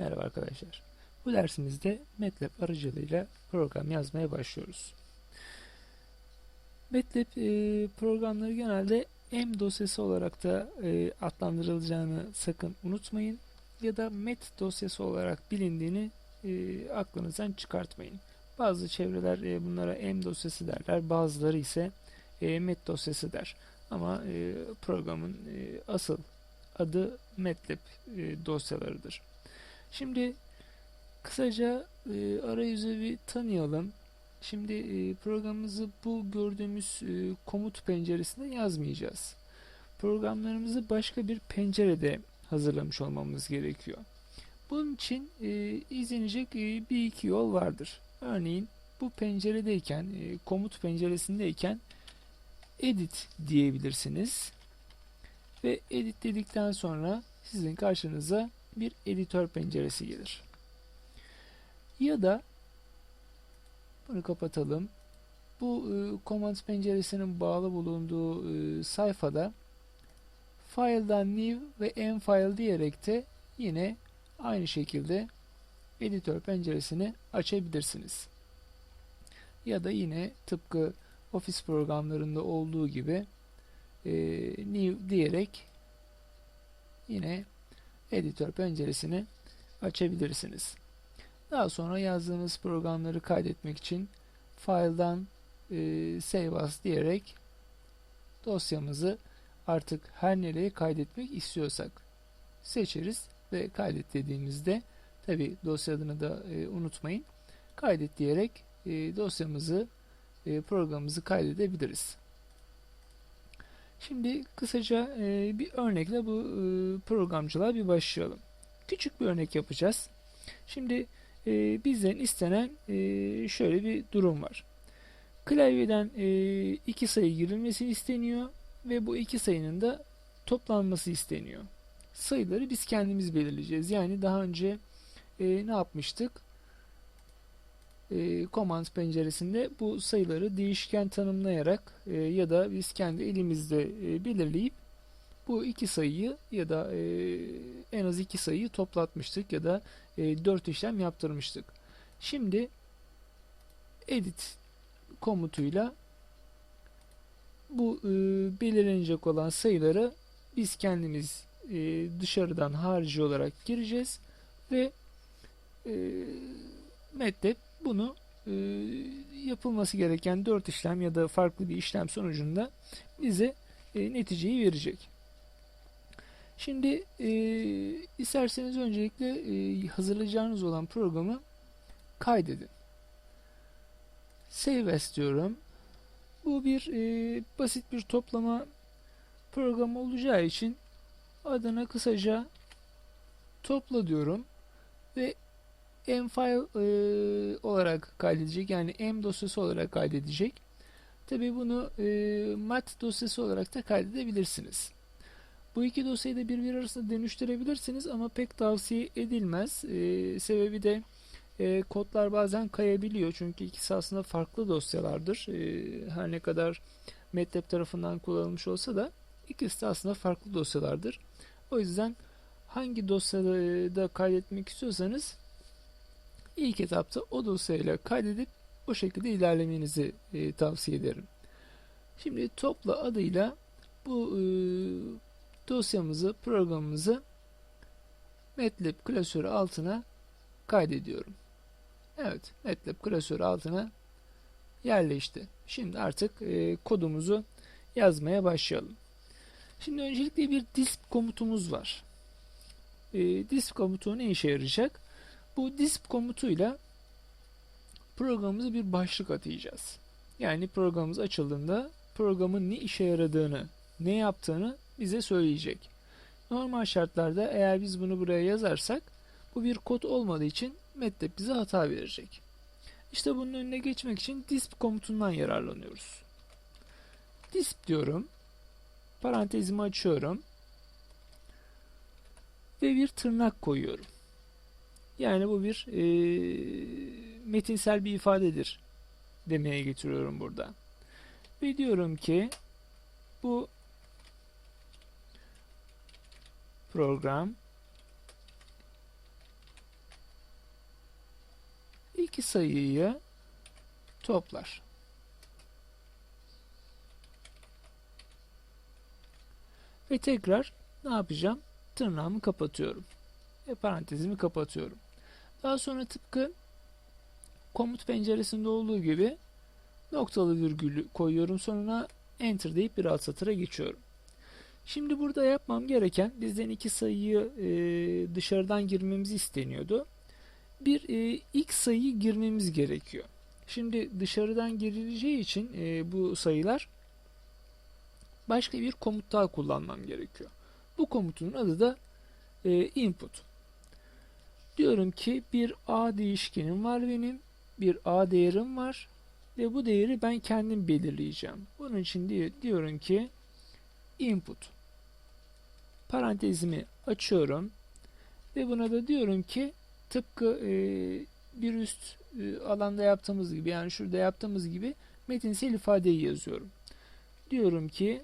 Merhaba arkadaşlar. Bu dersimizde MATLAB aracılığıyla program yazmaya başlıyoruz. MATLAB e, programları genelde M dosyası olarak da e, adlandırılacağını sakın unutmayın. Ya da MET dosyası olarak bilindiğini e, aklınızdan çıkartmayın. Bazı çevreler e, bunlara M dosyası derler, bazıları ise e, MET dosyası der. Ama e, programın e, asıl adı MATLAB e, dosyalarıdır. Şimdi kısaca e, arayüzü bir tanıyalım. Şimdi e, programımızı bu gördüğümüz e, komut penceresinde yazmayacağız. Programlarımızı başka bir pencerede hazırlamış olmamız gerekiyor. Bunun için e, izlenecek e, bir iki yol vardır. Örneğin bu penceredeyken, e, komut penceresindeyken edit diyebilirsiniz. Ve edit dedikten sonra sizin karşınıza bir editör penceresi gelir. Ya da bunu kapatalım. Bu e, command penceresinin bağlı bulunduğu e, sayfada file'dan new ve enfile diyerek de yine aynı şekilde editör penceresini açabilirsiniz. Ya da yine tıpkı Office programlarında olduğu gibi e, new diyerek yine editör penceresini açabilirsiniz. Daha sonra yazdığınız programları kaydetmek için file'dan e, save as diyerek dosyamızı artık her nereye kaydetmek istiyorsak seçeriz ve kaydet dediğimizde tabi dosya adını da e, unutmayın kaydet diyerek e, dosyamızı e, programımızı kaydedebiliriz. Şimdi kısaca e, bir örnekle bu e, programcılığa bir başlayalım. Küçük bir örnek yapacağız. Şimdi e, bizden istenen şöyle bir durum var. Klavyeden iki sayı girilmesi isteniyor ve bu iki sayının da toplanması isteniyor. Sayıları biz kendimiz belirleyeceğiz. Yani daha önce ne yapmıştık? E, command penceresinde bu sayıları değişken tanımlayarak e, ya da biz kendi elimizde e, belirleyip bu iki sayıyı ya da e, en az iki sayıyı toplatmıştık ya da e, dört işlem yaptırmıştık. Şimdi edit komutuyla bu e, belirlenecek olan sayıları biz kendimiz e, dışarıdan harici olarak gireceğiz ve e, MATLAB bunu e, yapılması gereken dört işlem ya da farklı bir işlem sonucunda bize e, neticeyi verecek. Şimdi e, isterseniz öncelikle e, hazırlayacağınız olan programı kaydedin. Save as diyorum. Bu bir e, basit bir toplama programı olacağı için adına kısaca topla diyorum ve M-file e, olarak kaydedecek. Yani M dosyası olarak kaydedecek. Tabi bunu e, mat dosyası olarak da kaydedebilirsiniz. Bu iki dosyayı da birbiri arasında dönüştürebilirsiniz ama pek tavsiye edilmez. E, sebebi de e, kodlar bazen kayabiliyor. Çünkü ikisi aslında farklı dosyalardır. E, her ne kadar MATLAB tarafından kullanılmış olsa da ikisi de aslında farklı dosyalardır. O yüzden hangi dosyada kaydetmek istiyorsanız ilk etapta o dosyayla kaydedip o şekilde ilerlemenizi e, tavsiye ederim. Şimdi topla adıyla bu e, dosyamızı, programımızı MATLAB klasörü altına kaydediyorum. Evet, MATLAB klasörü altına yerleşti. Şimdi artık e, kodumuzu yazmaya başlayalım. Şimdi öncelikle bir disp komutumuz var. E, disp komutu ne işe yarayacak? Bu disp komutuyla programımıza bir başlık atayacağız. Yani programımız açıldığında programın ne işe yaradığını, ne yaptığını bize söyleyecek. Normal şartlarda eğer biz bunu buraya yazarsak bu bir kod olmadığı için MATLAB bize hata verecek. İşte bunun önüne geçmek için disp komutundan yararlanıyoruz. Disp diyorum. Parantezimi açıyorum. Ve bir tırnak koyuyorum. Yani bu bir e, metinsel bir ifadedir demeye getiriyorum burada. Ve diyorum ki bu program iki sayıyı toplar. Ve tekrar ne yapacağım? Tırnağımı kapatıyorum. Ve parantezimi kapatıyorum. Daha sonra tıpkı komut penceresinde olduğu gibi noktalı virgülü koyuyorum sonuna enter deyip bir alt satıra geçiyorum. Şimdi burada yapmam gereken bizden iki sayıyı e, dışarıdan girmemizi isteniyordu. Bir e, ilk sayıyı girmemiz gerekiyor. Şimdi dışarıdan girileceği için e, bu sayılar başka bir komut daha kullanmam gerekiyor. Bu komutun adı da e, input. Diyorum ki bir a değişkenim var benim. Bir a değerim var. Ve bu değeri ben kendim belirleyeceğim. Bunun için diye, diyorum ki input parantezimi açıyorum ve buna da diyorum ki tıpkı e, bir üst e, alanda yaptığımız gibi yani şurada yaptığımız gibi metinsel ifadeyi yazıyorum. Diyorum ki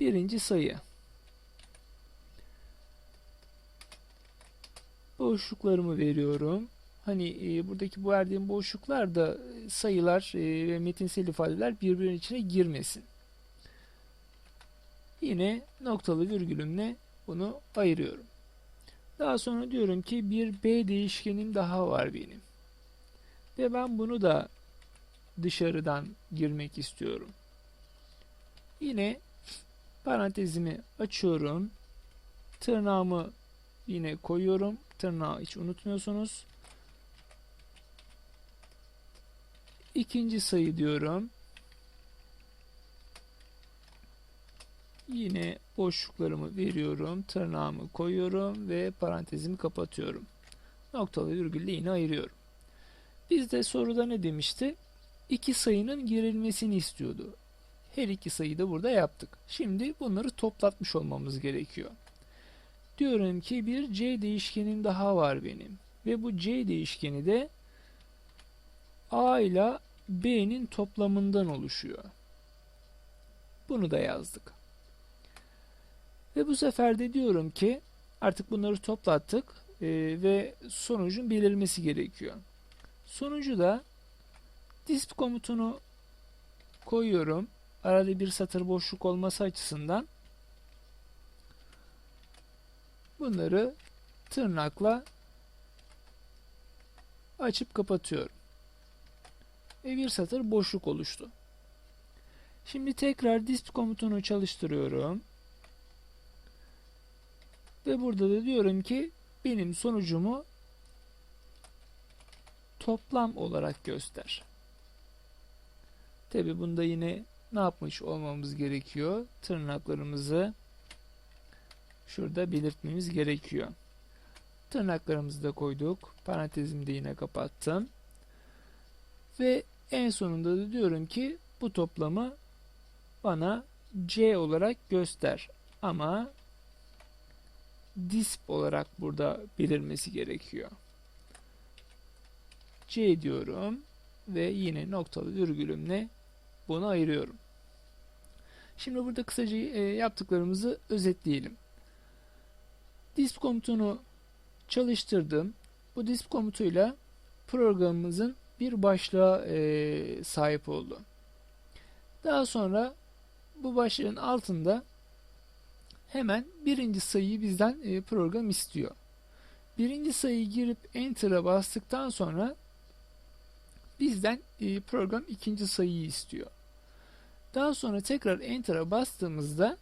birinci sayı boşluklarımı veriyorum. Hani e, buradaki bu verdiğim boşluklar da sayılar e, ve metinsel ifadeler birbirinin içine girmesin. Yine noktalı virgülümle bunu ayırıyorum. Daha sonra diyorum ki bir b değişkenim daha var benim. Ve ben bunu da dışarıdan girmek istiyorum. Yine parantezimi açıyorum. Tırnağımı yine koyuyorum. Tırnağı hiç unutmuyorsunuz. İkinci sayı diyorum. Yine boşluklarımı veriyorum. Tırnağımı koyuyorum ve parantezimi kapatıyorum. Noktalı virgülle yine ayırıyorum. Bizde soruda ne demişti? İki sayının girilmesini istiyordu. Her iki sayıyı da burada yaptık. Şimdi bunları toplatmış olmamız gerekiyor. Diyorum ki bir c değişkenim daha var benim. Ve bu c değişkeni de a ile b'nin toplamından oluşuyor. Bunu da yazdık. Ve bu sefer de diyorum ki artık bunları toplattık e, ve sonucun belirmesi gerekiyor. Sonucu da disp komutunu koyuyorum. Arada bir satır boşluk olması açısından bunları tırnakla açıp kapatıyorum. Ve bir satır boşluk oluştu. Şimdi tekrar disp komutunu çalıştırıyorum. Ve burada da diyorum ki benim sonucumu toplam olarak göster. Tabi bunda yine ne yapmış olmamız gerekiyor? Tırnaklarımızı şurada belirtmemiz gerekiyor. Tırnaklarımızı da koyduk. Parantezimi de yine kapattım. Ve en sonunda da diyorum ki bu toplamı bana C olarak göster. Ama disp olarak burada belirmesi gerekiyor. C diyorum ve yine noktalı virgülümle bunu ayırıyorum. Şimdi burada kısaca e, yaptıklarımızı özetleyelim. Disp komutunu çalıştırdım. Bu disp komutuyla programımızın bir başlığa e, sahip oldu. Daha sonra bu başlığın altında hemen birinci sayıyı bizden e, program istiyor. Birinci sayıyı girip Enter'a bastıktan sonra bizden e, program ikinci sayıyı istiyor. Daha sonra tekrar Enter'a bastığımızda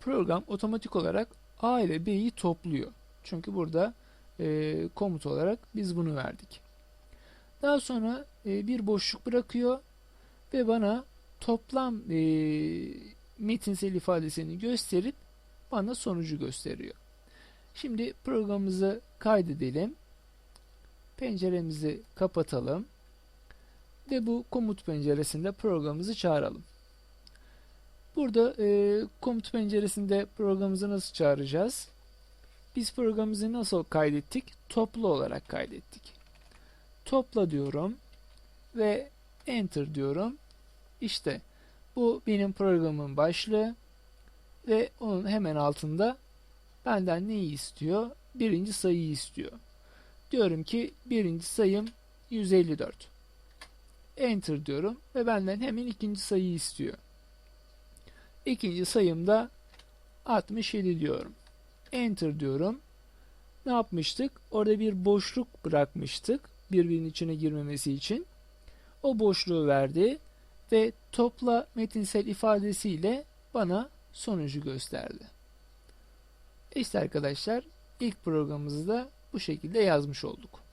program otomatik olarak A ile B'yi topluyor. Çünkü burada e, komut olarak biz bunu verdik. Daha sonra e, bir boşluk bırakıyor ve bana toplam e, metinsel ifadesini gösterip bana sonucu gösteriyor. Şimdi programımızı kaydedelim. Penceremizi kapatalım. Ve bu komut penceresinde programımızı çağıralım. Burada e, komut penceresinde programımızı nasıl çağıracağız? Biz programımızı nasıl kaydettik? Toplu olarak kaydettik. Topla diyorum ve enter diyorum. İşte bu benim programın başlığı ve onun hemen altında benden neyi istiyor? birinci sayıyı istiyor. Diyorum ki birinci sayım 154. Enter diyorum ve benden hemen ikinci sayıyı istiyor. İkinci sayımda 67 diyorum. Enter diyorum. Ne yapmıştık? Orada bir boşluk bırakmıştık birbirinin içine girmemesi için. O boşluğu verdi ve topla metinsel ifadesiyle bana sonucu gösterdi. İşte arkadaşlar ilk programımızı da bu şekilde yazmış olduk.